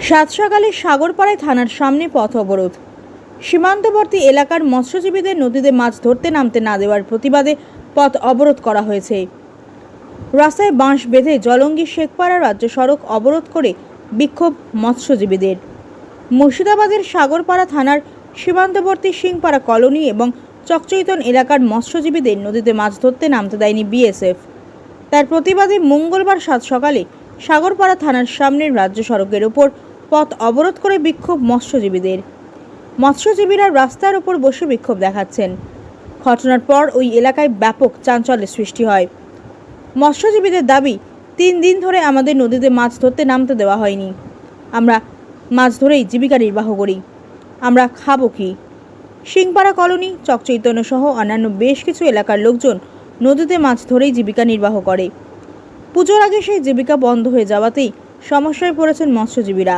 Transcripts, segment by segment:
সাত সাগরপাড়ায় থানার সামনে পথ অবরোধ। সীমান্তবর্তী এলাকার মৎস্যজীবীদের নদীতে মাছ ধরতে নামতে না দেওয়ার প্রতিবাদে পথ অবরোধ করা হয়েছে। রাস্তায় বাঁশ বেঁধে জলঙ্গি শেখপাড়া রাজ্য সড়ক অবরোধ করে বিক্ষোভ মৎস্যজীবীদের। মুর্শিদাবাদের সাগরপাড়া থানার সীমান্তবর্তী সিংপাড়া কলোনি এবং চকচৈতন এলাকার মৎস্যজীবীদের নদীতে মাছ ধরতে নামতে দেয়নি বিএসএফ। তার প্রতিবাদে মঙ্গলবার সাত সকালে সাগরপাড়া থানার সামনের রাজ্য সড়কের ওপর পথ অবরোধ করে বিক্ষোভ মৎস্যজীবীদের। মৎস্যজীবীরা রাস্তার ওপর বসে বিক্ষোভ দেখাচ্ছেন। ঘটনার পর ওই এলাকায় ব্যাপক চাঞ্চল্যের সৃষ্টি হয়। মৎস্যজীবীদের দাবি, তিন দিন ধরে আমাদের নদীতে মাছ ধরতে নামতে দেওয়া হয়নি। আমরা মাছ ধরেই জীবিকা নির্বাহ করি। আমরা খাব কি? সিংপাড়া কলোনি চকচৈতন্য সহ অন্যান্য বেশ কিছু এলাকার লোকজন নদীতে মাছ ধরেই জীবিকা নির্বাহ করে। পুজোর আগে সেই জীবিকা বন্ধ হয়ে যাওয়াতেই সমস্যায় পড়েছেন মৎস্যজীবীরা।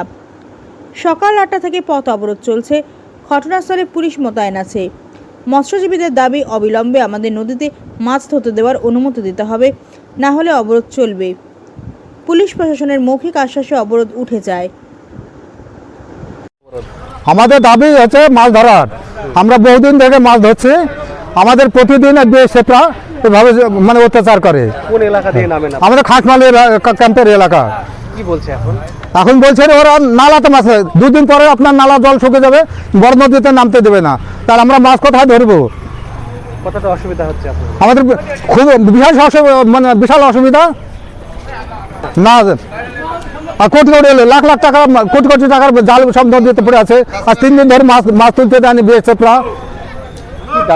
সকাল আটটা থেকে পথ অবরোধ চলছে। ঘটনাস্থলে পুলিশ মোতায়েন আছে। মৎস্যজীবীদের দাবি অবিলম্বে আমাদের নদীতে মাছ ধরতে দেওয়ার অনুমতি দিতে হবে, না হলে অবরোধ চলবে। পুলিশ প্রশাসনের মৌখিক আশ্বাসে অবরোধ উঠে যায়। আমাদের দাবি হচ্ছে মাছ ধরার। আমরা বহুদিন ধরে মাছ ধরছি। আমাদের প্রতিদিন বিএসএফরা এভাবে মানে অত্যাচার করে। কোন এলাকা দিয়ে নামেন আমাদের খাসমাল ক্যাম্পের এলাকা। কি বলছে এখন? এখন বলছে ওরা নালাতে মাছ দুদিন পরে আপনার নালা জল শুকে যাবে বড় নদীতে নামতে দেবে না। তাহলে আমরা মাছ কোথায় ধরবো? কতটা অসুবিধা হচ্ছে আমাদের খুব বিশাল মানে বিশাল অসুবিধা। না আর কোটি কোটি লাখ লাখ টাকা কোটি কোটি টাকার জাল সব নদীতে পড়ে আছে। আর তিন দিন ধরে মাছ মাছ তুলতে দেয়নি বিএসএফরা।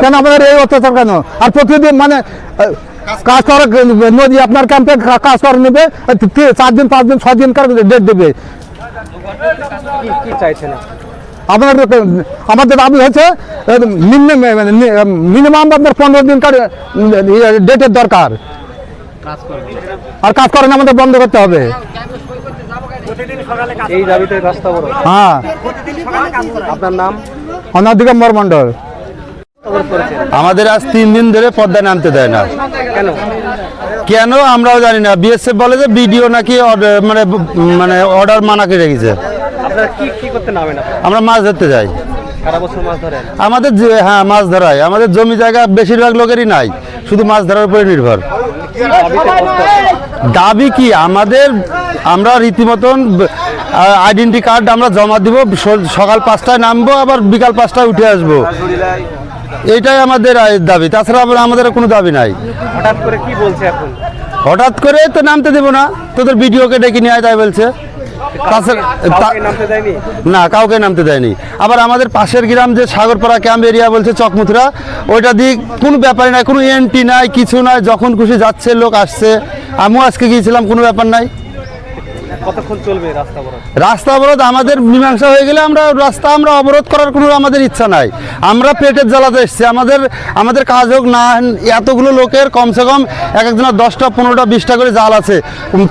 কেন আমাদের এই অত্যাচার কেন? আর প্রতিদিন মানে কাজ করার নদী আপনার ক্যাম্পে কাজ করে নেবে চার দিন পাঁচ দিন ছয় দিন কার ডেট দেবে? কি কি চাইছেন আপনি? আমাদের আমাদের দাবি হচ্ছে মিনিমাম আপনার পনেরো দিনকার ডেটের দরকার। আর কাজ করেন আমাদের বন্ধ করতে হবে। এই দাবিতে রাস্তা হ্যাঁ। আপনার নাম? অনার দিগম্বর মন্ডল আমাদের আজ তিন দিন ধরে পদ্মায় নামতে দেয় না। কেন? কেন আমরাও জানি না। বিএসএফ বলে যে বিডিও নাকি মানে মানে অর্ডার মানা করে রেখেছে। আমরা মাছ ধরতে যাই। আমাদের যে- হ্যাঁ মাছ ধরাই। আমাদের জমি জায়গা বেশিরভাগ লোকেরই নাই। শুধু মাছ ধরার উপরে নির্ভর। দাবি কি? আমাদের আমরা রীতিমতন আইডেন্টি কার্ড আমরা জমা দিব। সকাল পাঁচটায় নামবো আবার বিকাল পাঁচটায় উঠে আসব। এইটাই আমাদের দাবি। তাছাড়া আমাদের কোনো দাবি নাই। হঠাৎ করে কি বলছে এখন? হঠাৎ করে তো নামতে দেবো না। তোদের ভিডিওকে ডেকে নিয়ে আয় তাই বলছে। তাছাড়া তা- কাউকে নামতে দেয়নি? না কাউকে নামতে দেয়নি। আবার আমাদের পাশের গ্রাম যে সাগরপাড়া ক্যাম্প এরিয়া বলছে চকমুথরা ওইটা দিক কোনো ব্যাপারই নাই কোনো এন্ট্রি নাই কিছু নাই। যখন খুশি যাচ্ছে লোক আসছে। আমিও আজকে গিয়েছিলাম কোনো ব্যাপার নাই। কতক্ষণ চলবে রাস্তা অবরোধ? রাস্তা অবরোধ আমাদের মীমাংসা হয়ে গেলে আমরা রাস্তা আমরা অবরোধ করার কোনো আমাদের ইচ্ছা নাই। আমরা পেটের জ্বালাতে এসছি। আমাদের আমাদের কাজ হোক না এতগুলো লোকের কমসে কম এক একজনের দশটা, পনেরোটা, বিশটা করে জাল আছে।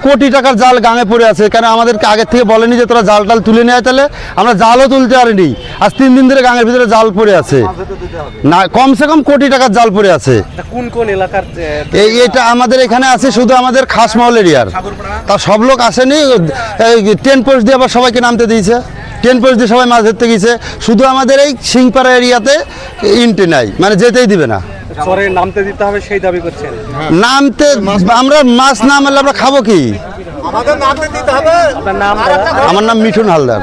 কোটি টাকার জাল গাঙে পড়ে আছে। কেন আমাদেরকে আগের থেকে বলেনি যে তোরা জাল টাল তুলে নেয় তাহলে? আমরা জালও তুলতে পারিনি। আজ তিন দিন ধরে গাঙের ভিতরে জাল পড়ে আছে। না কমসে কম কোটি টাকার জাল পড়ে আছে। কোন কোন এলাকার এই এটা আমাদের এখানে আছে শুধু আমাদের খাসমহল এরিয়ার। তা সব লোক আসেনি টেন পোস্ট দিয়ে আবার সবাইকে নামতে দিয়েছে। টেন পোস্ট দিয়ে সবাই মাছ ধরতে গিয়েছে। শুধু আমাদের এই সিংপাড়া এরিয়াতে ইন্টে নাই মানে যেতেই দিবে না। চরে নামতে দিতে হবে সেই দাবি করছেন। নামতে আমরা মাছ না মারলে আমরা খাব কি? আমার নাম মিঠুন হালদার।